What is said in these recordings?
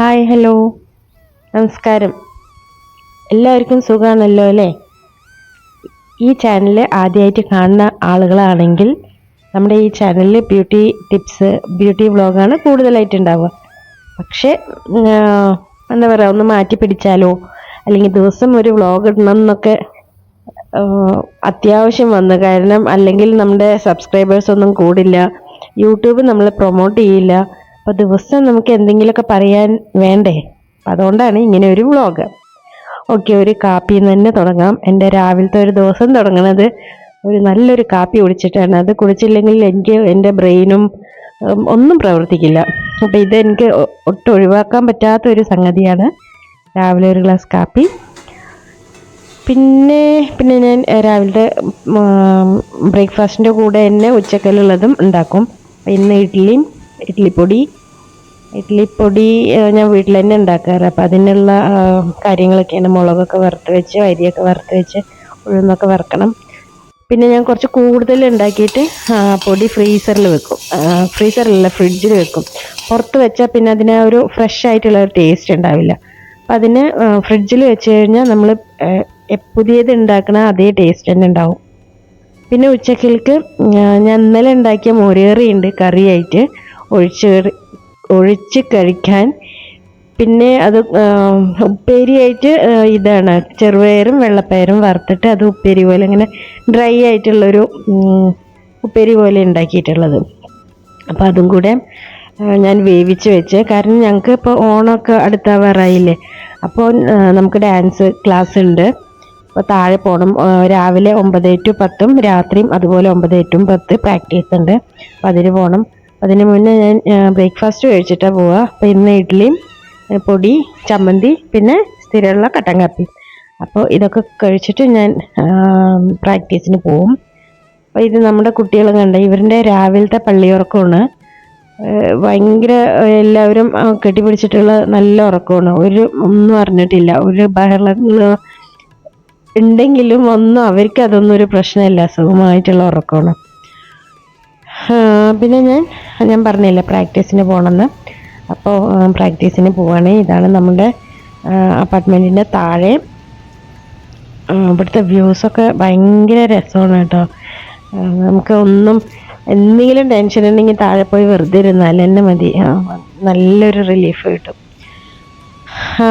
Hi hello. നമസ്കാരം. എല്ലാവർക്കും സുഖമാണല്ലോ അല്ലേ? ഈ ചാനൽ ആദ്യമായിട്ട് കാണുന്ന ആളുകളാണെങ്കിൽ നമ്മുടെ ഈ ചാനലിൽ ബ്യൂട്ടി ടിപ്സ് ബ്യൂട്ടി വ്ളോഗാണ് കൂടുതലായിട്ട് ഉണ്ടാവുക പക്ഷേ എന്താ പറയുക ഒന്ന് മാറ്റി പിടിച്ചാലോ? അല്ലെങ്കിൽ ദിവസം ഒരു വ്ളോഗ് ഇടണം എന്നൊക്കെ അത്യാവശ്യം വന്നു. കാരണം അല്ലെങ്കിൽ നമ്മുടെ സബ്സ്ക്രൈബേഴ്സ് ഒന്നും കൂടില്ല. യൂട്യൂബ് നമ്മൾ പ്രൊമോട്ട് ചെയ്യില്ല. അപ്പോൾ ദിവസം നമുക്ക് എന്തെങ്കിലുമൊക്കെ പറയാൻ വേണ്ടേ? അതുകൊണ്ടാണ് ഇങ്ങനെ ഒരു വ്ളോഗ് ഓക്കെ ഒരു കാപ്പിയിൽ നിന്ന് തന്നെ തുടങ്ങാം. എന്റെ രാവിലത്തെ ഒരു ദിവസം തുടങ്ങണത് ഒരു നല്ലൊരു കാപ്പി കുടിച്ചിട്ടാണ്. അത് കുടിച്ചില്ലെങ്കിൽ എനിക്ക് എന്റെ ബ്രെയിനും ഒന്നും പ്രവർത്തിക്കില്ല. അപ്പോൾ ഇതെനിക്ക് ഒട്ടും ഒഴിവാക്കാൻ പറ്റാത്ത ഒരു സംഗതിയാണ് രാവിലെ ഒരു ഗ്ലാസ് കാപ്പി. പിന്നെ പിന്നെ ഞാൻ രാവിലത്തെ ബ്രേക്ക്ഫാസ്റ്റിന്റെ കൂടെ തന്നെ ഉച്ചക്കലുള്ളതും ഉണ്ടാക്കും. ഇന്ന് ഇഡ്ഡലിയും ഇഡ്ഡലിപ്പൊടി. ഏഹ്, ഞാൻ വീട്ടിൽ തന്നെ ഉണ്ടാക്കാറ്. അപ്പം അതിനുള്ള കാര്യങ്ങളൊക്കെയാണ് മുളകൊക്കെ വറുത്ത് വെച്ച് അരിയൊക്കെ വറുത്ത് വെച്ച് ഉഴുന്നൊക്കെ വറുക്കണം. പിന്നെ ഞാൻ കുറച്ച് കൂടുതൽ ഉണ്ടാക്കിയിട്ട് പൊടി ഫ്രീസറിൽ വെക്കും. ഫ്രീസറിലല്ല ഫ്രിഡ്ജിൽ വെക്കും. പുറത്ത് വെച്ചാൽ പിന്നെ അതിന് ഒരു ഫ്രഷ് ആയിട്ടുള്ള ഒരു ടേസ്റ്റ് ഉണ്ടാവില്ല. അപ്പം അതിന് ഫ്രിഡ്ജിൽ വെച്ച് കഴിഞ്ഞാൽ നമ്മൾ പുതിയത് ഉണ്ടാക്കണ അതേ ടേസ്റ്റ് തന്നെ ഉണ്ടാവും. പിന്നെ ഉച്ചക്കിൽക്ക് ഞാൻ ഇന്നലെ ഉണ്ടാക്കിയ മോരേറിയുണ്ട് കറിയായിട്ട്. ഒഴിച്ച് ഒഴിച്ച് കഴിക്കാൻ. പിന്നെ അത് ഉപ്പേരിയായിട്ട് ഇതാണ്. ചെറുപയറും വെള്ളപ്പയറും വറുത്തിട്ട് അത് ഉപ്പേരി പോലെ ഇങ്ങനെ ഡ്രൈ ആയിട്ടുള്ളൊരു ഉപ്പേരി പോലെ ഉണ്ടാക്കിയിട്ടുള്ളത്. അപ്പോൾ അതും കൂടെ ഞാൻ വേവിച്ച് വെച്ച്. കാരണം ഞങ്ങൾക്ക് ഇപ്പോൾ ഓണമൊക്കെ അടുത്താവാറായില്ലേ? അപ്പോൾ നമുക്ക് ഡാൻസ് ക്ലാസ് ഉണ്ട്. അപ്പോൾ താഴെ പോകണം രാവിലെ ഒമ്പത് ടു പത്തും രാത്രിയും അതുപോലെ ഒമ്പത് ടു പത്ത് പ്രാക്ടീസ് ഉണ്ട്. അപ്പോൾ അതിന് പോകണം അതിന് മുന്നേ ഞാൻ ബ്രേക്ക്ഫാസ്റ്റ് കഴിച്ചിട്ടാണ് പോവുക അപ്പോൾ ഇന്ന് ഇഡ്ഡലിയും പൊടി ചമ്മന്തി പിന്നെ സ്ഥിരമുള്ള കട്ടൻ കാപ്പി. അപ്പോൾ ഇതൊക്കെ കഴിച്ചിട്ട് ഞാൻ പ്രാക്ടീസിന് പോവും. അപ്പോൾ ഇത് നമ്മുടെ കുട്ടികൾ കണ്ട ഇവരുടെ രാവിലത്തെ പള്ളിയുറക്കമാണ്. ഭയങ്കര എല്ലാവരും കെട്ടിപ്പിടിച്ചിട്ടുള്ള നല്ല ഉറക്കമാണ്. ഒരു ഒന്നും അറിഞ്ഞിട്ടില്ല. ഒരു ബഹളങ്ങൾ ഉണ്ടെങ്കിലും ഒന്നും അവർക്ക് അതൊന്നും ഒരു പ്രശ്നമില്ല. സുഖമായിട്ടുള്ള ഉറക്കമാണ്. പിന്നെ ഞാൻ ഞാൻ പറഞ്ഞില്ല പ്രാക്ടീസിന് പോകണമെന്ന് അപ്പോൾ പ്രാക്ടീസിന് പോവാണ്. ഇതാണ് നമ്മുടെ അപ്പാർട്ട്മെന്റിന്റെ താഴെ. ഇവിടുത്തെ വ്യൂസൊക്കെ ഭയങ്കര രസമാണ് കേട്ടോ. നമുക്ക് ഒന്നും എന്തെങ്കിലും ടെൻഷൻ ഉണ്ടെങ്കിൽ താഴെ പോയി വെറുതെ ഇരുന്നാൽ തന്നെ മതി. നല്ലൊരു റിലീഫ് കിട്ടും.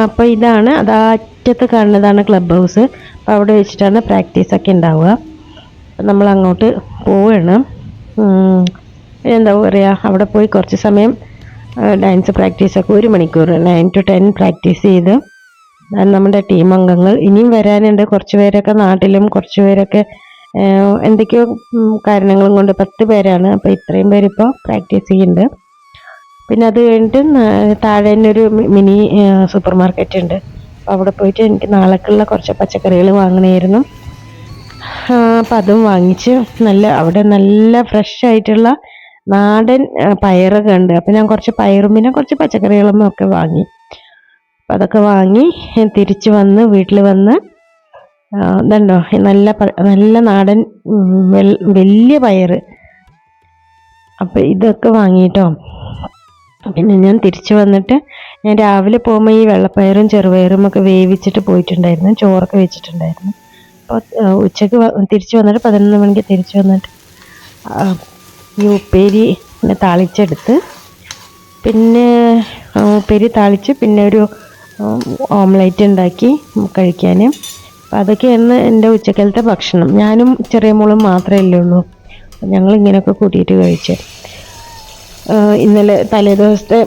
അപ്പോൾ ഇതാണ് അത് അറ്റത്ത് കാണുന്നതാണ് ക്ലബ് ഹൗസ് അപ്പോൾ അവിടെ വെച്ചിട്ടാണ് പ്രാക്ടീസൊക്കെ ഉണ്ടാവുക. അപ്പം നമ്മൾ അങ്ങോട്ട് പോവുകയാണ് എന്താ പറയുക അവിടെ പോയി കുറച്ച് സമയം ഡാൻസ് പ്രാക്ടീസൊക്കെ ഒരു മണിക്കൂർ നയൻ ടു ടെൻ പ്രാക്ടീസ് ചെയ്ത് നമ്മുടെ ടീം അംഗങ്ങൾ. ഇനിയും വരാനുണ്ട് കുറച്ച് പേരൊക്കെ നാട്ടിലും കുറച്ച് പേരൊക്കെ എന്തൊക്കെയോ കാരണങ്ങളും കൊണ്ട് പത്ത് പേരാണ്. അപ്പോൾ ഇത്രയും പേരിപ്പോൾ പ്രാക്ടീസ് ചെയ്യുന്നുണ്ട്. പിന്നെ അത് കഴിഞ്ഞിട്ട് താഴെ തന്നെ ഒരു മിനി സൂപ്പർ മാർക്കറ്റ് ഉണ്ട്. അപ്പോൾ അവിടെ പോയിട്ട് എനിക്ക് നാളേക്കുള്ള കുറച്ച് പച്ചക്കറികൾ വാങ്ങണമായിരുന്നു അപ്പം അതും വാങ്ങിച്ച് നല്ല അവിടെ നല്ല ഫ്രഷ് ആയിട്ടുള്ള നാടൻ പയറൊക്കെ ഉണ്ട്. അപ്പം ഞാൻ കുറച്ച് പയറും പിന്നെ കുറച്ച് പച്ചക്കറികളും ഒക്കെ വാങ്ങി. അപ്പം അതൊക്കെ വാങ്ങി തിരിച്ച് വന്ന് വീട്ടിൽ വന്ന് ഇതുണ്ടോ നല്ല നല്ല നാടൻ വലിയ പയറ്. അപ്പം ഇതൊക്കെ വാങ്ങിയിട്ടോ പിന്നെ ഞാൻ തിരിച്ചു വന്നിട്ട് ഞാൻ രാവിലെ പോകുമ്പോൾ ഈ വെള്ളപ്പയറും ചെറുപയറും ഒക്കെ വേവിച്ചിട്ട് പോയിട്ടുണ്ടായിരുന്നു. ചോറൊക്കെ വെച്ചിട്ടുണ്ടായിരുന്നു. ഉച്ചയ്ക്ക് തിരിച്ചു വന്നിട്ട് പതിനൊന്ന് മണിക്ക് തിരിച്ചു വന്നിട്ട് ഈ ഉപ്പേരി താളിച്ചെടുത്ത് പിന്നെ ഉപ്പേരി താളിച്ച് പിന്നെ ഒരു ഓംലേറ്റ് ഉണ്ടാക്കി കഴിക്കാൻ അപ്പം അതൊക്കെയായിരുന്നു എന്റെ ഉച്ചക്കലത്തെ ഭക്ഷണം. ഞാനും ചെറിയ മോളും മാത്രമേ ഉള്ളൂ. ഞങ്ങൾ ഇങ്ങനെയൊക്കെ കൂട്ടിയിട്ട് കഴിച്ചു. ഇന്നലെ തലേ ദിവസത്തെ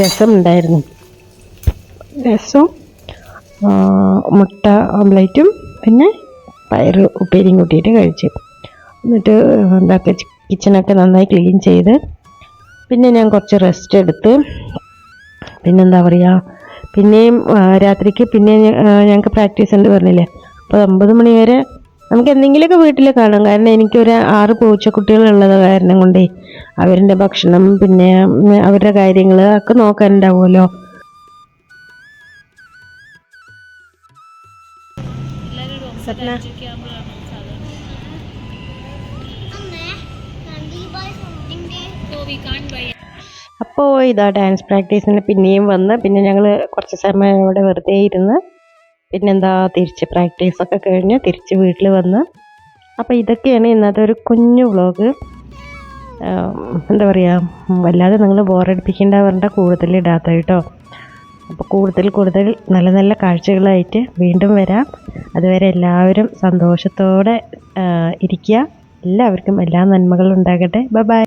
രസം ഉണ്ടായിരുന്നു ആഹ് മുട്ട ഓംലേറ്റും പിന്നെ പയർ ഉപ്പേരിയും കൂട്ടിയിട്ട് കഴിച്ചു. എന്നിട്ട് എന്താക്കി കിച്ചണൊക്കെ നന്നായി ക്ലീൻ ചെയ്ത് പിന്നെ ഞാൻ കുറച്ച് റെസ്റ്റ് എടുത്ത് പിന്നെന്താ പറയുക പിന്നെയും രാത്രിക്ക് പിന്നെ ഞങ്ങൾക്ക് പ്രാക്ടീസ് ഉണ്ട് പറഞ്ഞില്ലേ? അപ്പോൾ ഒമ്പത് മണി വരെ നമുക്ക് എന്തെങ്കിലുമൊക്കെ വീട്ടിൽ കാണാം കാരണം എനിക്കൊരു ആറ് പൂച്ചക്കുട്ടികളുള്ളത് കാരണം കൊണ്ടേ അവരുടെ ഭക്ഷണം പിന്നെ അവരുടെ കാര്യങ്ങൾ ഒക്കെ നോക്കാനുണ്ടാവുമല്ലോ. Buy. അപ്പോൾ ഇതാ ഡാൻസ് പ്രാക്ടീസിന് പിന്നെയും വന്ന്. പിന്നെ ഞങ്ങൾ കുറച്ച് സമയം ഇവിടെ വെറുതെ ഇരുന്ന് പിന്നെന്താ തിരിച്ച് പ്രാക്ടീസൊക്കെ കഴിഞ്ഞ് തിരിച്ച് വീട്ടിൽ വന്ന്. അപ്പോൾ ഇതൊക്കെയാണ് ഇന്നത്തെ ഒരു കുഞ്ഞു വ്ളോഗ് എന്താ പറയുക വല്ലാതെ നിങ്ങൾ ബോറടിപ്പിക്കേണ്ട പറഞ്ഞ കൂടുതൽ ഇടാത്ത കേട്ടോ. അപ്പോൾ കൂടുതൽ കൂടുതൽ നല്ല നല്ല കാഴ്ചകളായിട്ട് വീണ്ടും വരാം. അതുവരെ എല്ലാവരും സന്തോഷത്തോടെ ഇരിക്കുക. എല്ലാവർക്കും എല്ലാ നന്മകളും ഉണ്ടാകട്ടെ. ബൈ